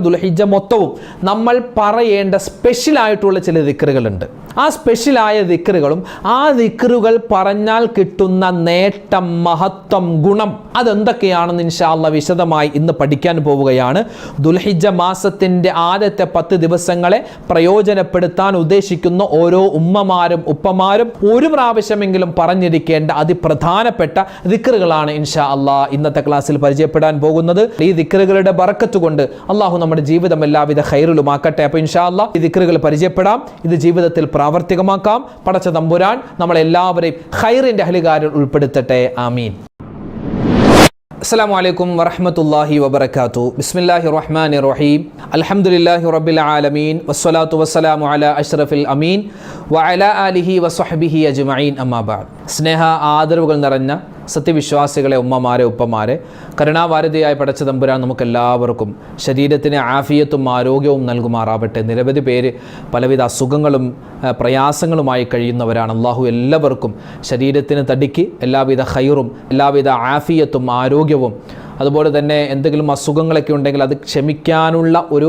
ദുൽഹിജ മൊത്തവും നമ്മൾ പറയേണ്ട സ്പെഷ്യൽ ആയിട്ടുള്ള ചില ദിക്കറുകളുണ്ട് ആ സ്പെഷ്യലായ ദിക്കറുകളും ആ ദിക്കറുകൾ പറഞ്ഞാൽ കിട്ടുന്ന നേട്ടം മഹത്വം ഗുണം അതെന്തൊക്കെയാണെന്ന് ഇൻഷാല്ല വിശദമായി ഇന്ന് പഠിക്കാൻ പോവുകയാണ്. ദുൽഹിജ മാസത്തിന്റെ ആദ്യത്തെ പത്ത് ദിവസങ്ങളെ പ്രയോജനപ്പെടുത്താൻ ഉദ്ദേശിക്കുന്ന ഓരോ ഉമ്മമാരും ഉപ്പമാരും ഒരു പ്രാവശ്യമെങ്കിലും പറഞ്ഞിരിക്കേണ്ട അതിപ്രധാനപ്പെട്ട ദിക്കറുകളാണ് ഇൻഷാ അള്ളാ ഇന്നത്തെ ക്ലാസ്സിൽ പരിചയപ്പെടാൻ പോകുന്നത്. ഈ ദിക്കറുകളുടെ ബറക്കത്ത് കൊണ്ട് അള്ളാഹു നമ്മുടെ ജീവിതം എല്ലാവിധ ഹൈറിലുമാക്കട്ടെ അപ്പോൾ ഇൻഷാ അള്ളാ ഈ ദിക്കറുകൾ പരിചയപ്പെടാം. ഇത് ജീവിതത്തിൽ പ്രാവർത്തികമാക്കാം. പടച്ച തമ്പുരാൻ നമ്മളെല്ലാവരെയും ഹൈറിന്റെ അഹലികാരിൽ ഉൾപ്പെടുത്തട്ടെ. ആമീൻ. അസ്സാം വലൈക്കും വറഹമത്തല്ലാഹി വബർക്കാത്തു ബിസ്മില്ലാഹി റഹ്മാൻ റഹീം അലഹമുല്ലാഹി റബ്ബിൽ ആലമീൻ. വസ്സലാത്തു വസ്സലാമു അല അഷ്റഫിൽ അമീൻ. വഅല ആലിഹി വസ്വഹബിഹി അജ്മഈൻ. അമ്മാബാദ് സ്നേഹ ആദരവുകൾ നിറഞ്ഞ സത്യവിശ്വാസികളെ ഉമ്മമാരെ ഉപ്പമാരെ കരുണാവാരതിയായി പടച്ച തമ്പുരാൻ നമുക്ക് എല്ലാവർക്കും ശരീരത്തിന് ആഫിയത്തും ആരോഗ്യവും നൽകുമാറാവട്ടെ. നിരവധി പേര് പലവിധ അസുഖങ്ങളും പ്രയാസങ്ങളുമായി കഴിയുന്നവരാണ്. അള്ളാഹു എല്ലാവർക്കും ശരീരത്തിന് തടിക്ക് എല്ലാവിധ ഹൈറും എല്ലാവിധ ആഫിയത്തും ആരോഗ്യവും അതുപോലെ തന്നെ എന്തെങ്കിലും അസുഖങ്ങളൊക്കെ ഉണ്ടെങ്കിൽ അത് ക്ഷമിക്കാനുള്ള ഒരു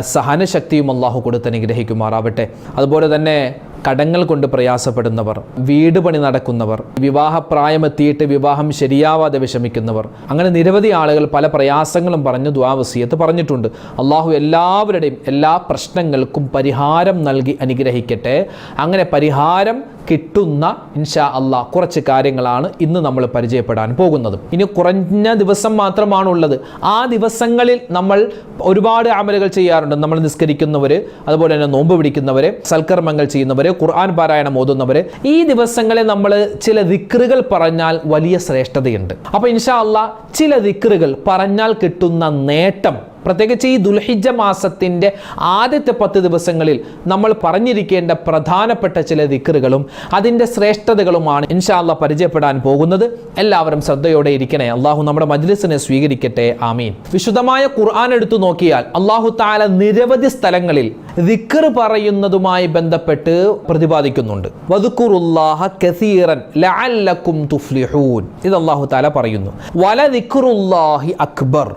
സഹനശക്തിയും അള്ളാഹു കൊടുത്ത് അനുഗ്രഹിക്കുമാറാവട്ടെ. അതുപോലെ തന്നെ കടങ്ങൾ കൊണ്ട് പ്രയാസപ്പെടുന്നവർ വീട് പണി നടക്കുന്നവർ വിവാഹപ്രായമെത്തിയിട്ട് വിവാഹം ശരിയാവാതെ വിഷമിക്കുന്നവർ. അങ്ങനെ നിരവധി ആളുകൾ പല പ്രയാസങ്ങളും പറഞ്ഞ് ദ്വാവസീയത്ത് പറഞ്ഞിട്ടുണ്ട്. അള്ളാഹു എല്ലാവരുടെയും എല്ലാ പ്രശ്നങ്ങൾക്കും പരിഹാരം നൽകി അനുഗ്രഹിക്കട്ടെ. അങ്ങനെ പരിഹാരം കിട്ടുന്ന ഇൻഷാ അള്ളാഹ് കുറച്ച് കാര്യങ്ങളാണ് ഇന്ന് നമ്മൾ പരിചയപ്പെടാൻ പോകുന്നത്. ഇനി കുറഞ്ഞ ദിവസം മാത്രമാണുള്ളത്. ആ ദിവസങ്ങളിൽ നമ്മൾ ഒരുപാട് അമലുകൾ ചെയ്യാറുണ്ട്. നമ്മൾ നിസ്കരിക്കുന്നവർ അതുപോലെ തന്നെ നോമ്പ് പിടിക്കുന്നവർ സൽക്കർമ്മങ്ങൾ ചെയ്യുന്നവർ ഖുർആൻ പാരായണം ഓതുന്നവർ ഈ ദിവസങ്ങളിൽ നമ്മൾ ചില ദിക്റുകൾ പറഞ്ഞാൽ വലിയ ശ്രേഷ്ഠതയുണ്ട്. അപ്പോൾ ഇൻഷാ അള്ളാഹ് ചില ദിക്റുകൾ പറഞ്ഞാൽ കിട്ടുന്ന നേട്ടം പ്രത്യേകിച്ച് ഈ ദുൽഹിജ മാസത്തിന്റെ ആദ്യത്തെ പത്ത് ദിവസങ്ങളിൽ നമ്മൾ പറഞ്ഞിരിക്കേണ്ട പ്രധാനപ്പെട്ട ചില ദിക്കറുകളും അതിന്റെ ശ്രേഷ്ഠതകളുമാണ് ഇൻഷാല്ല പരിചയപ്പെടാൻ പോകുന്നത്. എല്ലാവരും ശ്രദ്ധയോടെ ഇരിക്കണേ. അള്ളാഹു നമ്മുടെ മജ്ലിസിനെ സ്വീകരിക്കട്ടെ. ആമീൻ. വിശുദ്ധമായ ഖുർആൻ എടുത്തു നോക്കിയാൽ അള്ളാഹു താല നിരവധി സ്ഥലങ്ങളിൽ ദിക്കർ പറയുന്നതുമായി ബന്ധപ്പെട്ട് പ്രതിപാദിക്കുന്നുണ്ട്. കസീറൻ ഇത് അള്ളാഹു താല പറയുന്നു. വല അക്ബർ.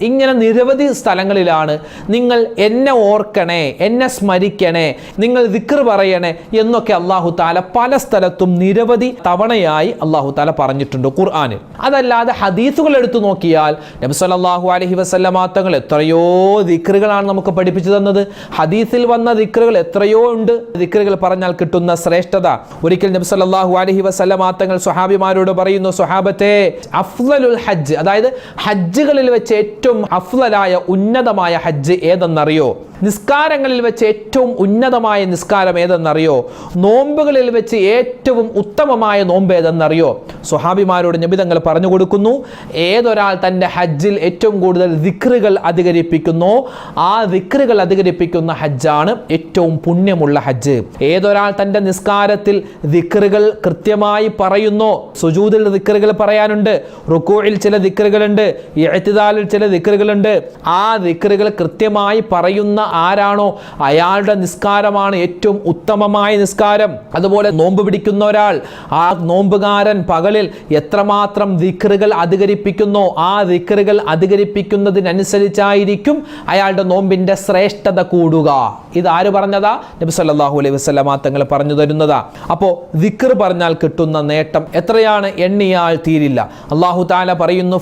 ഇങ്ങനെ നിരവധി സ്ഥലങ്ങളിലാണ് നിങ്ങൾ എന്നെ ഓർക്കണേ എന്നെ സ്മരിക്കണേ നിങ്ങൾ ദിക്ർ പറയണേ എന്നൊക്കെ അള്ളാഹു താല പല സ്ഥലത്തും നിരവധി തവണയായി അള്ളാഹു താല പറഞ്ഞിട്ടുണ്ട് ഖുർആനിൽ. അതല്ലാതെ ഹദീസുകൾ എടുത്തു നോക്കിയാൽ നബ്സലാഹു അലഹി വസ്ലമാങ്ങൾ എത്രയോ ദിക്റുകളാണ് നമുക്ക് പഠിപ്പിച്ചു തന്നത്. ഹദീസിൽ വന്ന ദിക്റുകൾ എത്രയോ ഉണ്ട്. ദിക്റുകൾ പറഞ്ഞാൽ കിട്ടുന്ന ശ്രേഷ്ഠത ഒരിക്കൽ നബ്സലാഹു അലഹി വസ്ലമ തങ്ങൾ സുഹാബിമാരോട് പറയുന്നു സുഹാബത്തെ അഫ്ലലുൽ ഹജ്ജ് അതായത് ഹജ്ജുകളിൽ വെച്ച് ഏറ്റവും അഫ്ലലായ ഉന്നതമായ ഹജ്ജ് ഏതെന്നറിയോ? നിസ്കാരങ്ങളിൽ വെച്ച് ഏറ്റവും ഉന്നതമായ നിസ്കാരം ഏതെന്നറിയോ? നോമ്പുകളിൽ വെച്ച് ഏറ്റവും ഉത്തമമായ നോമ്പ് ഏതെന്നറിയോ? സുഹാബിമാരോട് നിബിതങ്ങൾ പറഞ്ഞു കൊടുക്കുന്നു. ഏതൊരാൾ തന്റെ ഹജ്ജിൽ ഏറ്റവും കൂടുതൽ ദിക്റുകൾ അധികരിപ്പിക്കുന്നു ആ ദിക്റുകൾ അധികരിപ്പിക്കുന്ന ഹജ്ജാണ് ഏറ്റവും പുണ്യമുള്ള ഹജ്ജ്. ഏതൊരാൾ തന്റെ നിസ്കാരത്തിൽ ദിക്റുകൾ കൃത്യമായി പറയുന്നു സുജൂതിൽ ദിക്റുകൾ പറയാനുണ്ട് റുക്കോയിൽ ചില ദിക്റുകളുണ്ട് എഴുത്തിതാലിൽ ചില ദിക്റുകളുണ്ട് ആ ദിക്റുകൾ കൃത്യമായി പറയുന്ന ആരാണോ അയാളുടെ നിസ്കാരമാണ് ഏറ്റവും ഉത്തമമായ നിസ്കാരം. അതുപോലെ നോമ്പ് പിടിക്കുന്ന ഒരാൾ ആ നോമ്പുകാരൻ പകലിൽ എത്രമാത്രം ദിക്റുകൾ അധികരിപ്പിക്കുന്നോ ആ ദിക്റുകൾ അധികരിപ്പിക്കുന്നതിനനുസരിച്ചായിരിക്കും അയാളുടെ നോമ്പിന്റെ ശ്രേഷ്ഠത കൂടുക. ഇത് ആര് പറഞ്ഞതാ? നബി സല്ലാഹു അലൈഹി വസല്ലമ തങ്ങൾ പറഞ്ഞു തരുന്നതാ. അപ്പോൾ ദിക്ർ പറഞ്ഞാൽ കിട്ടുന്ന നേട്ടം എത്രയാണ്? എണ്ണിയാൽ തീരില്ല. അള്ളാഹു താല പറയുന്നു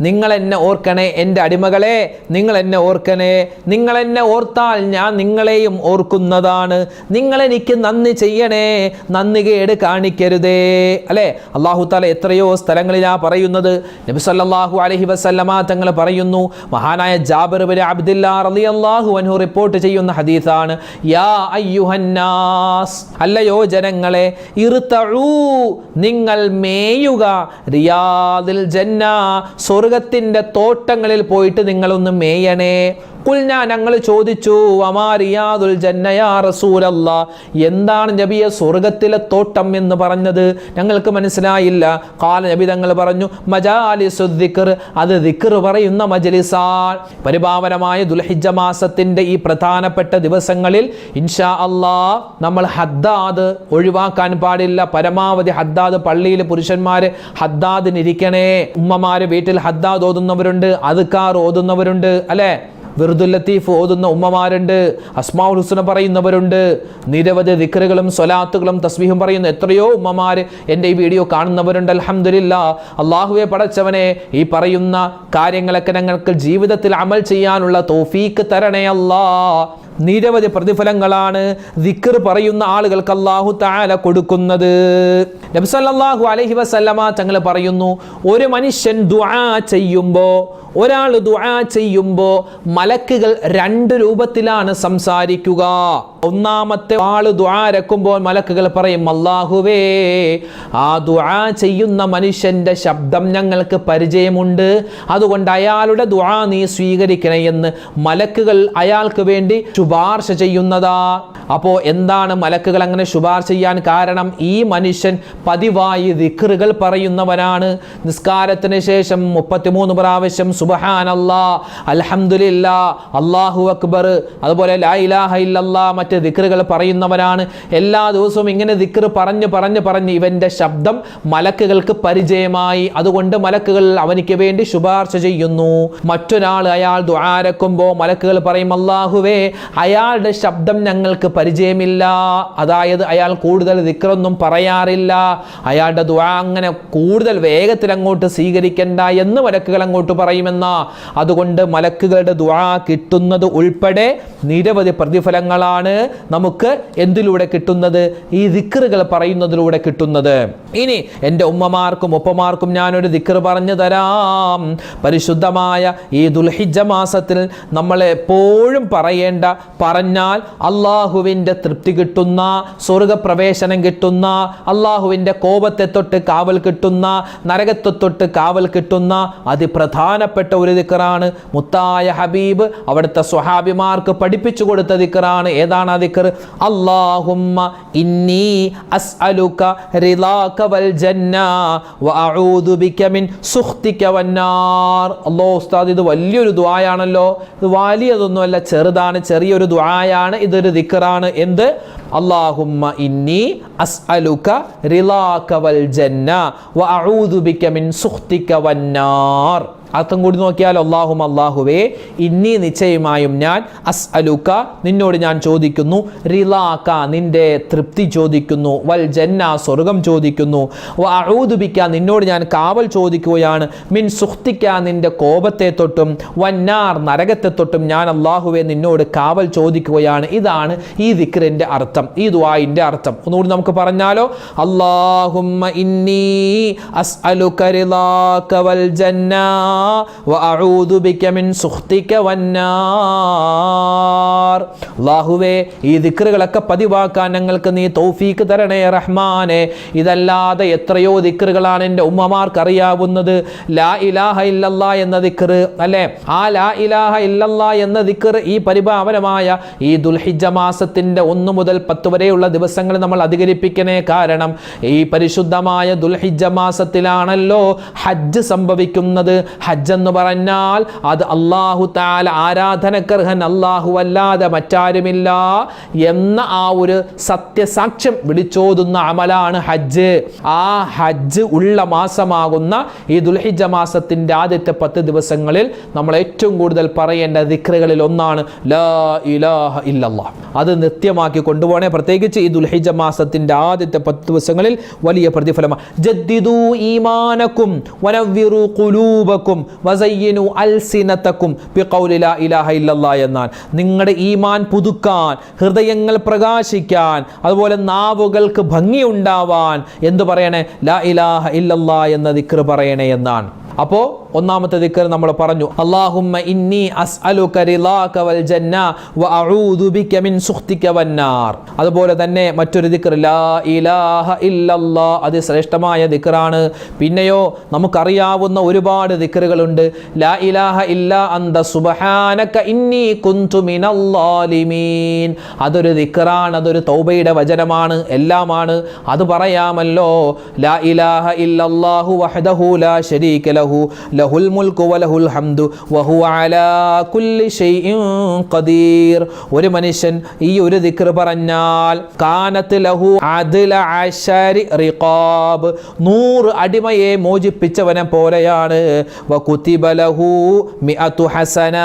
നിങ്ങൾ എന്നെ ഓർക്കണേ എന്റെ അടിമകളെ നിങ്ങൾ എന്നെ ഓർക്കണേ നിങ്ങൾ എന്നെ ഓർത്താൽ ഞാൻ നിങ്ങളെയും ഓർക്കുന്നതാണ്. നിങ്ങൾ എനിക്ക് നന്ദി ചെയ്യണേ നന്ദി കേട് കാണിക്കരുതേ. അല്ലേ? അള്ളാഹു താല എത്രയോ സ്ഥലങ്ങളിലാ പറയുന്നത് നബി അലഹി അലൈഹി വസല്ലമ തങ്ങൾ പറയുന്നു മഹാനായ ജാബിർ ബിൻ അബ്ദുല്ലാ റളിയല്ലാഹു അൻഹു റിപ്പോർട്ട് ചെയ്യുന്ന ഹദീസാണ് യാ അയ്യുഹന്നാസ് അല്ലയോ ജനങ്ങളെ ഇർതഊ നിങ്ങൾ മേയുക റിയാദിൽ ജന്ന സ്വർഗത്തിന്റെ തോട്ടങ്ങളിൽ പോയിട്ട് നിങ്ങളൊന്ന് മേയണേ. കുൽന ഞങ്ങൾ ചോദിച്ചു അമാരിയാദുൽ ജന്നയാ റസൂലല്ല? എന്താണ് നബിയെ സ്വർഗത്തിലെ തോട്ടം എന്ന് പറഞ്ഞത്? ഞങ്ങൾക്ക് മനസ്സിലായില്ല. കാല നബി തങ്ങൾ പറഞ്ഞു മജാലിസു അത് ദിക്ർ പറയുന്ന മജലിസാൽ പരിപാവനമായ ദുൽഹിജ മാസത്തിന്റെ ഈ പ്രധാനപ്പെട്ട ദിവസങ്ങളിൽ ഇൻഷാ അല്ലാ നമ്മൾ ഹദ്ദാദ് ഒഴിവാക്കാൻ പാടില്ല. പരമാവധി ഹദ്ദാദ് പള്ളിയിൽ പുരുഷന്മാര് ഹദ്ദാദിനിരിക്കണേ. ഉമ്മമാര് വീട്ടിൽ ഹദ്ദാദ് ഓതുന്നവരുണ്ട് അതുക്കാർ ഓതുന്നവരുണ്ട് അല്ലേ? ലത്തീഫ് ഓതുന്ന ഉമ്മമാരുണ്ട് അസ്മാഉൽ ഹുസ്ന പറയുന്നവരുണ്ട് നിരവധി ദിക്കറുകളും സ്വലാത്തുകളും തസ്ബീഹും പറയുന്ന എത്രയോ ഉമ്മമാര് എന്റെ ഈ വീഡിയോ കാണുന്നവരുണ്ട്. അലഹമില്ല അള്ളാഹുവെ പടച്ചവനെ ഈ പറയുന്ന കാര്യങ്ങളൊക്കെ ഞങ്ങൾക്ക് ജീവിതത്തിൽ അമൽ ചെയ്യാനുള്ള തോഫീക്ക് തരണേ അല്ലാ. നിരവധി പ്രതിഫലങ്ങളാണ് ദിക്കർ പറയുന്ന ആളുകൾക്ക് അള്ളാഹു താല കൊടുക്കുന്നത്. നബ്സല്ലാഹു അലഹി വസല്ലമ തങ്ങൾ പറയുന്നു ഒരു മനുഷ്യൻ ദുആ ചെയ്യുമ്പോൾ ഒരാൾ ദുആ ചെയ്യുമ്പോൾ മലക്കുകൾ രണ്ട് രൂപത്തിലാണ് സംസാരിക്കുക. ഒന്നാമത്തെ ആൾ ദ്വാരക്കുമ്പോൾ മലക്കുകൾ പറയും അള്ളാഹുവേ ആ ദുആ ചെയ്യുന്ന മനുഷ്യന്റെ ശബ്ദം ഞങ്ങൾക്ക് പരിചയമുണ്ട്. അതുകൊണ്ട് അയാളുടെ ദുആ നീ സ്വീകരിക്കണേ എന്ന് മലക്കുകൾ അയാൾക്ക് വേണ്ടി ശുപാർശ ചെയ്യുന്നതാ. അപ്പോൾ എന്താണ് മലക്കുകൾ അങ്ങനെ ശുപാർശ ചെയ്യാൻ കാരണം? ഈ മനുഷ്യൻ പതിവായി ദിക്റുകൾ പറയുന്നവനാണ്. നിസ്കാരത്തിന് ശേഷം മുപ്പത്തിമൂന്ന് പ്രാവശ്യം സുബഹാനല്ലാ അൽഹംദുലില്ലാ അല്ലാഹു അക്ബർ അതുപോലെ ലാ ഇലാഹ ഇല്ലല്ലാ മറ്റ് ദിക്റുകൾ പറയുന്നവനാണ് എല്ലാ ദിവസവും ഇങ്ങനെ ദിക്ർ പറഞ്ഞ് പറഞ്ഞ് പറഞ്ഞ് ഇവന്റെ ശബ്ദം മലക്കുകൾക്ക് പരിചയമായി. അതുകൊണ്ട് മലക്കുകൾ അവനിക്ക് വേണ്ടി ശുപാർശ ചെയ്യുന്നു. മറ്റൊരാൾ അയാൾ ദ്വാരക്കുമ്പോൾ മലക്കുകൾ പറയും അള്ളാഹുവേ അയാളുടെ ശബ്ദം ഞങ്ങൾക്ക് പരിചയമില്ല. അതായത് അയാൾ കൂടുതൽ ദിക്റൊന്നും പറയാറില്ല. അയാളുടെ ദ്വാ അങ്ങനെ കൂടുതൽ വേഗത്തിൽ അങ്ങോട്ട് സ്വീകരിക്കേണ്ട എന്ന് മലക്കുകൾ അങ്ങോട്ട് പറയുമെന്ന. അതുകൊണ്ട് മലക്കുകളുടെ ദ്വാ കിട്ടുന്നത് ഉൾപ്പെടെ നിരവധി പ്രതിഫലങ്ങളാണ്. നമുക്ക് എന്തിലൂടെ കിട്ടുന്നത്? ഈ ദിക്കറുകൾ പറയുന്നതിലൂടെ കിട്ടുന്നത്. ഇനി എന്റെ ഉമ്മമാർക്കും ഉപ്പമാർക്കും ഞാനൊരു ദിക്കർ പറഞ്ഞു തരാം. പരിശുദ്ധമായ ഈ ദുൽഹിജ മാസത്തിൽ നമ്മൾ എപ്പോഴും പറയേണ്ട പറഞ്ഞാൽ അള്ളാഹുവിന്റെ തൃപ്തി കിട്ടുന്ന സ്വർഗപ്രവേശനം കിട്ടുന്ന അള്ളാഹുവിന്റെ കോപത്തെ തൊട്ട് കാവൽ കിട്ടുന്ന നരകത്തെ തൊട്ട് കാവൽ കിട്ടുന്ന അതിപ്രധാനപ്പെട്ട ഒരു ദിക്കറാണ് മുത്തായ ഹബീബ്. അവിടുത്തെ സ്വഹാബിമാർക്ക് പഠിപ്പിച്ചു കൊടുത്ത ദിക്കറാണ് ഏതാണ് ആ ദിക്കർ അല്ലാഹുമ്മ ഇന്നി റിളാക വൽ ജന്ന ബിക മിൻ സുഖ്തിക വന്നാർ അല്ലാഹു ഉസ്താദ് ഇത് വലിയൊരു ദുആയാണല്ലോ. ഇത് വലിയതൊന്നുമല്ല ചെറുതാണ് ചെറിയൊരു ദുആയാണ് ഇതൊരു ദിക്കറാണ്. എന്ത്? അള്ളാഹുമ്മ ഇന്നി അസ്അലുക റിളാക വൽ ജന്ന വഅഊദു ബിക മിൻ സുഖ്തിക വന്നാർ അർത്ഥം കൂടി നോക്കിയാൽ അള്ളാഹും അള്ളാഹുവേ ഇന്നി നിശ്ചയമായും ഞാൻ അസ് അലുക്ക നിന്നോട് ഞാൻ ചോദിക്കുന്നു. റിലാക്ക നിന്റെ തൃപ്തി ചോദിക്കുന്നു. വൽ ജന്ന സ്വർഗം ചോദിക്കുന്നു. അഴൂതുബിക്ക നിന്നോട് ഞാൻ കാവൽ ചോദിക്കുകയാണ്. മിൻ സുഹ്തിക്ക നിന്റെ കോപത്തെ തൊട്ടും. വന്നാർ നരകത്തെ തൊട്ടും ഞാൻ അള്ളാഹുവെ നിന്നോട് കാവൽ ചോദിക്കുകയാണ്. ഇതാണ് ഈ ദിക്റിന്റെ അർത്ഥം ഈ ദുവായിന്റെ അർത്ഥം. ഒന്നുകൂടി നമുക്ക് പറഞ്ഞാലോ? അള്ളാഹുമ്മ ഇന്നി അസ് അലുക്ക വൽ ജന്ന. അല്ലാഹുവേ ഈ ദിക്റുകളൊക്കെ പതിവാക്കാൻ ഞങ്ങൾക്ക് നീ തൗഫീക്ക് തരണേ റഹ്മാനെ. ഇതല്ലാതെ എത്രയോ ദിക്റുകളാണ് എന്റെ ഉമ്മമാർക്ക് അറിയാവുന്നത് ലാ ഇലാഹ ഇല്ലല്ല എന്ന ദിക്റ് അല്ലേ? ആ ലാ ഇലാഹ ഇല്ലല്ല എന്ന ദിക്റ് ഈ പരിഭാവനമായ ഈ ദുൽഹിജ മാസത്തിന്റെ ഒന്ന് മുതൽ പത്ത് വരെയുള്ള ദിവസങ്ങൾ നമ്മൾ അധികരിപ്പിക്കണേ കാരണം ഈ പരിശുദ്ധമായ ദുൽഹിജ മാസത്തിലാണല്ലോ ഹജ്ജ് സംഭവിക്കുന്നത്. ഹജ്ജ് എന്ന് പറഞ്ഞാൽ അത് അള്ളാഹു താല ആരാധനക്കർഹൻ അള്ളാഹു അല്ലാതെ മറ്റാരുമില്ല എന്ന ആ ഒരു സത്യസാക്ഷ്യം വിളിച്ചോതുന്ന അമലാണ് ഹജ്ജ്. ആ ഹജ്ജ് ഉള്ള മാസമാകുന്ന ഈ ദുൽഹിജ മാസത്തിന്റെ ആദ്യത്തെ പത്ത് ദിവസങ്ങളിൽ നമ്മൾ ഏറ്റവും കൂടുതൽ പറയേണ്ട ദിക്റുകളിൽ ഒന്നാണ് ലാ ഇലാഹ ഇല്ലല്ലാ. അത് നിത്യമാക്കി കൊണ്ടുപോകണേ. പ്രത്യേകിച്ച് ഈ ദുൽഹിജ മാസത്തിന്റെ ആദ്യത്തെ പത്ത് ദിവസങ്ങളിൽ വലിയ പ്രതിഫലമാണ് ജദ്ദിദു ഈമാനക്കും വനവ്വിറു ഖുലൂബക്കും വസയ്യിനു ഇലാഹ എന്നാൽ നിങ്ങളുടെ ഈമാൻ പുതുക്കാൻ ഹൃദയങ്ങൾ പ്രകാശിക്കാൻ അതുപോലെ നാവുകൾക്ക് ഭംഗിയുണ്ടാവാൻ എന്തു പറയണേ? ലാ ഇലാഹ ഇല്ലല്ലാ എന്ന ദിക്ർ പറയണേ എന്നാണ്. അപ്പോൾ ഒന്നാമത്തെ ദിക്കർ നമ്മൾ പറഞ്ഞു അല്ലാഹുമ്മ ഇന്നി അസ്അലുക റിളാക വൽ ജന്ന വ അഊദു ബിക മിൻ സുഖ്തിക വന്നാർ അതുപോലെ തന്നെ മറ്റൊരു ദിക്കർ ലാ ഇലാഹ ഇല്ലല്ലാ. അത് ശ്രേഷ്ഠമായ ദിക്കറാണ്. പിന്നെയോ നമുക്കറിയാവുന്ന ഒരുപാട് ദിക്കറുകളുണ്ട് ലാ ഇലാഹ ഇല്ല അന്ത സുബ്ഹാനക ഇന്നി കുന്തു മിനൽ ളാലിമീൻ അതൊരു ദിക്കറാണ് അതൊരു തൗബയുടെ വചനമാണ് എല്ലാമാണ്. അത് പറയാമല്ലോ ലാ ഇലാഹ ഇല്ലല്ലാഹു വഹദഹു ലാ ശരീക ലഹു. ലഹുൽ മുൽക്കു വലഹുൽ ഹംദു വഹു അലാ കുല്ലി ഷൈഇൻ ഖദീർ. ഒരു മനുഷ്യൻ ഈ ഒരു ദിക്ർ പറഞ്ഞാൽ കാനത്ത് ലഹു അദല അശരി റിഖാബ് നൂറ് അടിമയെ മോചിപ്പിച്ചവനെ പോലെയാണ്. വകുതിബ ലഹു മിഅതു ഹസന.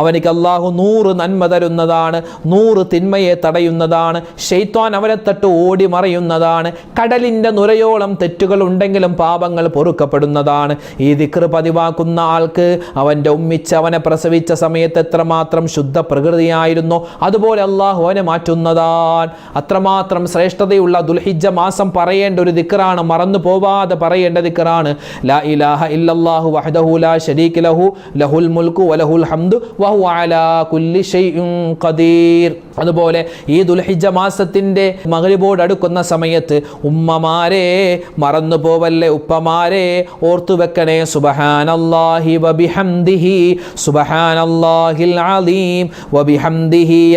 അവനിക്ക് അല്ലാഹു നൂറ് നന്മ തരുന്നതാണ് നൂറ് തിന്മയെ തടയുന്നതാണ് ഷെയ്ത്താൻ അവനെ തട്ട് ഓടി മറയുന്നതാണ് കടലിന്റെ നുരയോളം തെറ്റുകൾ ഉണ്ടെങ്കിലും പാപങ്ങൾ പൊറുക്കപ്പെടുന്നതാണ് ഈ ദിക്ർ പതിവാക്കുന്ന ആൾക്ക് അവന്റെ ഉമ്മിച്ച് അവനെ പ്രസവിച്ച സമയത്ത് എത്രമാത്രം ശുദ്ധ പ്രകൃതിയായിരുന്നു അതുപോലെ അള്ളാഹു അവനെ മാറ്റുന്നതാണ്. അത്രമാത്രം ശ്രേഷ്ഠതയുള്ള ദുൽഹിജ മാസം പറയേണ്ട ഒരു ദിക്റാണ് മറന്നു പോവാതെ പറയേണ്ട ദിക്റാണ്. ലാ ഇലാഹ ഇല്ലല്ലാഹു വഹ്ദഹു ലാ ലഹു ലഹുൽ വലഹുൽ ഹംദു വഹു അലാ കുല്ലി ഖദീർ. അതുപോലെ ഈ ദുൽഹിജ മാസത്തിന്റെ മകരിബോട് അടുക്കുന്ന സമയത്ത് ഉമ്മമാരെ മറന്നു പോവല്ലേ ഉപ്പമാരെ ഓർത്തു വെക്കണേ വബിഹംദിഹി. അലീം. വബിഹംദിഹി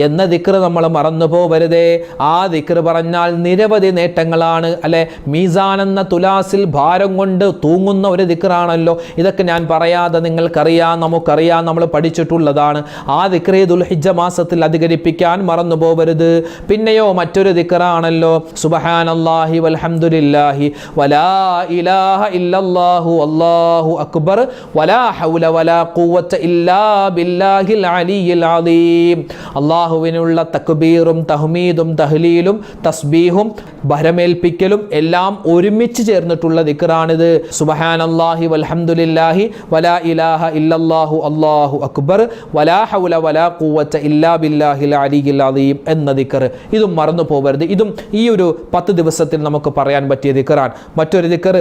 എന്ന ദിക്ർ നമ്മൾ മറന്നു പോവരുതേ. ആ ദിക്ർ പറഞ്ഞാൽ നിരവധി നേട്ടങ്ങളാണ്. അല്ലെ? മീസാൻ എന്ന തുലാസിൽ ഭാരം കൊണ്ട് തൂങ്ങുന്ന ഒരു ദിക്റാണല്ലോ. ഇതൊക്കെ ഞാൻ പറയാതെ നിങ്ങൾക്കറിയാം നമുക്കറിയാം നമ്മൾ പഠിച്ചിട്ടുള്ളതാണ്. ആ ദിക്രേ ദുൽഹിജ മാസത്തിൽ അധികരിപ്പിക്കാൻ മറന്നു പോവരുത്. പിന്നെയോ മറ്റൊരു ദിക്റാണല്ലോ. സുബഹാനല്ലാഹി വൽഹംദുലില്ലാഹി. വലാ ഇലാഹ ഇല്ലല്ലാഹു അല്ലാഹു അക്ബർ വലാ ഹൗല വലാ ഖുവത ഇല്ലാ ബില്ലാഹിൽ അലിയിൽ അലീം അള്ളാഹുവിനുള്ള തക്ബീറും തഹ്മീദും തഹ്ലീലും തസ്ബീഹും ഭരമേൽപ്പിക്കലും എല്ലാം ഒരുമിച്ച് ചേർന്നിട്ടുള്ള ദിക്റാണിത്. അള്ളാഹി വൽഹംദുലില്ലാഹി വലാ ഇലാഹ ഇല്ലല്ലാഹു അല്ലാഹു അക്ബർ വലാ ഹൗല വലാ ഇല്ലാ ബില്ലാഹിൽ അലിയിൽ അലീം എന്ന ദിക്കർ ഇതും മറന്നു പോകരുത് ഇതും ഈ ഒരു പത്ത് ദിവസത്തിൽ നമുക്ക് പറയാൻ പറ്റിയ ദിക്കറാണ് മറ്റൊരു ദിക്കർ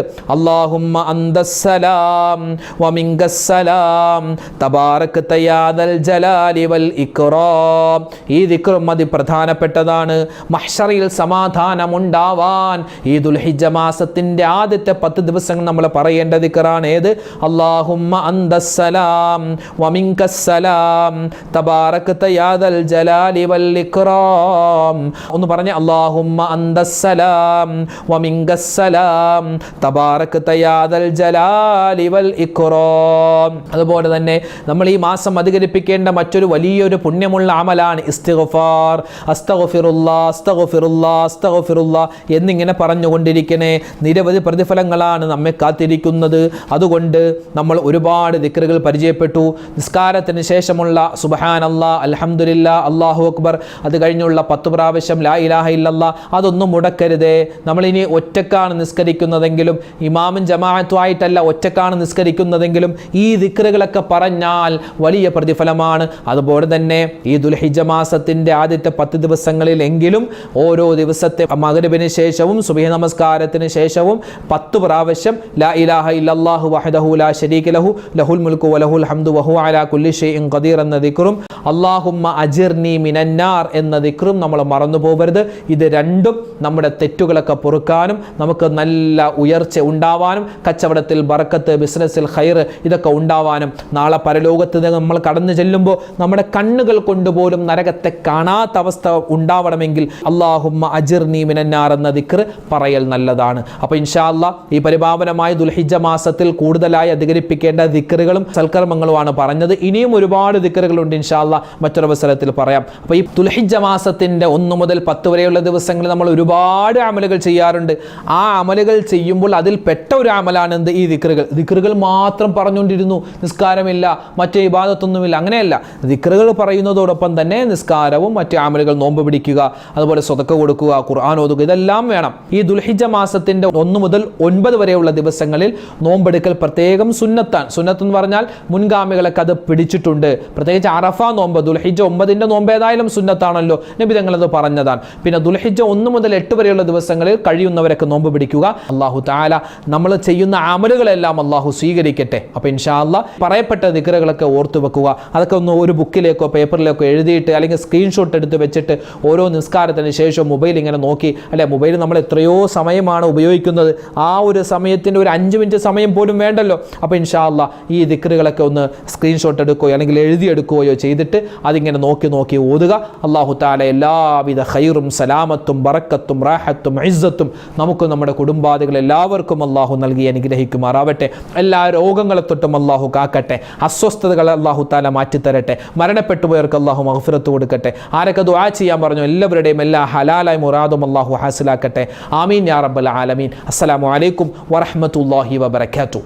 അന്തസ്സലാം വമിങ്കസ്സലാം തബാറക് തയാദൽ ജലാലി വൽ ഇക്റാം. ഈ ദിക്റും മഹ്ശറിൽ മഹ്ഷറിൽ സമാധാനമുണ്ടാവാൻ. ഈ ദുൽഹിജ്ജ മാസത്തിന്റെ ആദ്യത്തെ പത്ത് ദിവസങ്ങൾ നമ്മൾ പറയേണ്ട ദിക്റാണ് ഏത്? അല്ലാഹുമ്മ അന്തസ്സലാം വമിങ്കസ്സലാം തബാറക് തയാദൽ ജലാലി വൽ ഇക്റാം. ഒന്ന് പറഞ്ഞു അല്ലാഹുമ്മ അന്തസ്സലാം വമിങ്കസ്സലാം തബാറക് തയാദൽ ജലാലി വൽ ഇക്റാം. അതുപോലെ തന്നെ നമ്മൾ ഈ മാസം അധികരിപ്പിക്കേണ്ട മറ്റൊരു വലിയൊരു പുണ്യമുള്ള അമലാണ് ഇസ്തിഗ്ഫാർ അസ്തഗ്ഫിറുല്ലാ അസ്തഗ്ഫിറുല്ലാ അസ്തഗ്ഫിറുല്ലാ എന്നിങ്ങനെ പറഞ്ഞുകൊണ്ടിരിക്കണേ. നിരവധി പ്രതിഫലങ്ങളാണ് നമ്മെ കാത്തിരിക്കുന്നത്. അതുകൊണ്ട് നമ്മൾ ഒരുപാട് ദിക്റുകൾ പരിചയപ്പെട്ടു. നിസ്കാരത്തിന് ശേഷമുള്ള സുബഹാനല്ലാ അൽഹംദുലില്ലാ അല്ലാഹു അക്ബർ അത് കഴിഞ്ഞുള്ള പത്ത് പ്രാവശ്യം ലാ ഇലാഹ ഇല്ലല്ലാ അതൊന്നും മുടക്കരുതേ. നമ്മളിനി ഒറ്റക്കാണ് നിസ്കരിക്കുന്നതെങ്കിലും ഇമാമും ജമാഅത്തുമായിട്ടല്ല ഒറ്റക്കാണ് നിസ്കരിക്കുന്നതെങ്കിലും ഈ ദിക്റുകളൊക്കെ പറഞ്ഞാൽ വലിയ പ്രതിഫലമാണ്. അതുപോലെ തന്നെ ഈ മാസത്തിന്റെ ആദ്യത്തെ പത്ത് ദിവസങ്ങളിലെങ്കിലും ഓരോ ദിവസത്തെ മകരവിന് ശേഷവും സുബിഹ നമസ്കാരത്തിന് ശേഷവും പത്ത് പ്രാവശ്യം ലാ ഇലാഹ ഇല്ലാഹു വഹദഹു ലാ ശരീക ലഹു ലഹുൽ മുൽക്കു വലഹുൽ ഹംദു വഹു അലാ കുല്ലി ഷൈഇൻ ഖദീർ എന്ന ദിക്റും അല്ലാഹുമ്മ അജിർനി മിനന്നാർ എന്ന ദിക്റും നമ്മൾ മറന്നു പോകരുത് ഇത് രണ്ടും നമ്മുടെ തെറ്റുകളൊക്കെ പൊറുക്കാനും നമുക്ക് നല്ല ഉയർച്ച ഉണ്ടാവാനും കച്ചവടത്തിൽ ബറക്കത്ത് ബിസിനസ്സിൽ ഹൈർ ഇതൊക്കെ ഉണ്ടാവാനും നാളെ പരലോകത്ത് നമ്മൾ കടന്നു ചെല്ലുമ്പോൾ നമ്മുടെ കണ്ണുകൾ കൊണ്ടുപോലും നരകത്തെ കാണാത്ത അവസ്ഥ ഉണ്ടാവണമെങ്കിൽ അള്ളാഹുമ്മ അജിർനി മിനന്നാർ എന്ന ദിക്ർ പറയൽ നല്ലതാണ്. അപ്പോൾ ഇൻഷാല്ല ഈ പരിപാവനമായ ദുൽഹിജ മാസത്തിൽ കൂടുതലായി അധികരിപ്പിക്കേണ്ട ദിക്കറുകളും സൽക്കർമ്മങ്ങളുമാണ് പറഞ്ഞത്. ഇനിയും ഒരുപാട് ദിക്കറുകളുണ്ട് ഇൻഷാല്ല മറ്റൊരവസരത്തിൽ പറയാം. അപ്പോൾ ഈ ദുൽഹിജ മാസത്തിന്റെ ഒന്ന് മുതൽ പത്ത് വരെയുള്ള ദിവസങ്ങളിൽ നമ്മൾ ഒരുപാട് അമലുകൾ ചെയ്യാറുണ്ട്. ആ അമലുകൾ ചെയ്യുമ്പോൾ അതിൽ പെട്ട ഒരു അമലാണ് എന്ത്? ഈ ദിക്കറുകൾ ദിക്കറുകൾ മാത്രം പറഞ്ഞുകൊണ്ടിരുന്നു. നിസ്കാരമില്ല മറ്റേ ഇബാദത്തൊന്നുമില്ല അങ്ങനെയല്ല. ദിക്കറുകൾ പറയുന്നതോടൊപ്പം തന്നെ നിസ്കാരവും മറ്റു ആമലുകൾ നോമ്പ് പിടിക്കുക അതുപോലെ സ്വതക്ക കൊടുക്കുക ഖുർആൻ ഓതുക ഇതെല്ലാം വേണം. ഈ ദുൽഹിജ മാസത്തിന്റെ ഒന്ന് മുതൽ ഒൻപത് വരെയുള്ള ദിവസങ്ങളിൽ നോമ്പെടുക്കൽ പ്രത്യേകം സുന്നത്താണ്. സുന്നത്ത് എന്ന് പറഞ്ഞാൽ മുൻഗാമികളൊക്കെ അത് പിടിച്ചിട്ടുണ്ട്. പ്രത്യേകിച്ച് അറഫ നോമ്പ് ദുൽഹിജ ഒമ്പതിന്റെ നോമ്പ് ഏതായാലും സുന്നത്താണല്ലോ. നബി തങ്ങളത് പറഞ്ഞതാണ്. പിന്നെ ദുൽഹിജ ഒന്ന് മുതൽ എട്ട് വരെയുള്ള ദിവസങ്ങളിൽ കഴിയുന്നവരൊക്കെ നോമ്പ് പിടിക്കുക. അള്ളാഹു താല നമ്മൾ ചെയ്യുന്ന ആമലുകളെല്ലാം അള്ളാഹു സ്വീകരിക്കട്ടെ. അപ്പോൾ ഇൻഷാ അല്ലാ പറയപ്പെട്ട ദിക്കറുകളൊക്കെ ഓർത്തു വെക്കുക അതൊക്കെ ഒന്ന് ഒരു ബുക്കിലേക്കോ പേപ്പറിലേക്കോ എഴുതിയിട്ട് അല്ലെങ്കിൽ സ്ക്രീൻഷോട്ട് എടുത്ത് വെച്ചിട്ട് ഓരോ നിസ്കാരത്തിന് ശേഷം മൊബൈൽ ഇങ്ങനെ നോക്കി. അല്ലെ മൊബൈൽ നമ്മൾ എത്രയോ സമയമാണ് ഉപയോഗിക്കുന്നത്. ആ ഒരു സമയത്തിന്റെ ഒരു അഞ്ച് മിനിറ്റ് സമയം പോലും വേണ്ടല്ലോ. അപ്പോൾ ഇൻഷാല്ല ഈ ദിക്കറുകളൊക്കെ ഒന്ന് സ്ക്രീൻഷോട്ട് എടുക്കുകയോ അല്ലെങ്കിൽ എഴുതിയെടുക്കുകയോ ചെയ്തിട്ട് അതിങ്ങനെ നോക്കി നോക്കി ഓതുക. അള്ളാഹു താല എല്ലാവിധ ഹൈറും സലാമത്തും ബറക്കത്തും റാഹത്തും ഇസ്സത്തും നമുക്ക് നമ്മുടെ കുടുംബാദികൾ എല്ലാവർക്കും അള്ളാഹു നൽകി അനുഗ്രഹിക്കുമാറാവട്ടെ. എല്ലാ രോഗങ്ങളെ തൊട്ടും അള്ളാഹു കാക്കട്ടെ. അസ്വസ്ഥതകൾ അള്ളാഹു താല മാറ്റിത്തരട്ടെ. മരണപ്പെട്ടു പോയവർക്ക് അള്ളാഹു മഹഫിറത്ത് കൊടുക്കട്ടെ. ആരൊക്കെ ദുആ ചെയ്യാൻ പറഞ്ഞു എല്ലാവരുടെയും എല്ലാ ഹലാലായ മുറാദും അള്ളാഹു ഹാസിലാക്കട്ടെ. ആമീൻ യാ റബ്ബൽ ആലമീൻ. അസ്സലാമു അലൈക്കും വറഹ്മത്തുള്ളാഹി വബറകാതുഹു.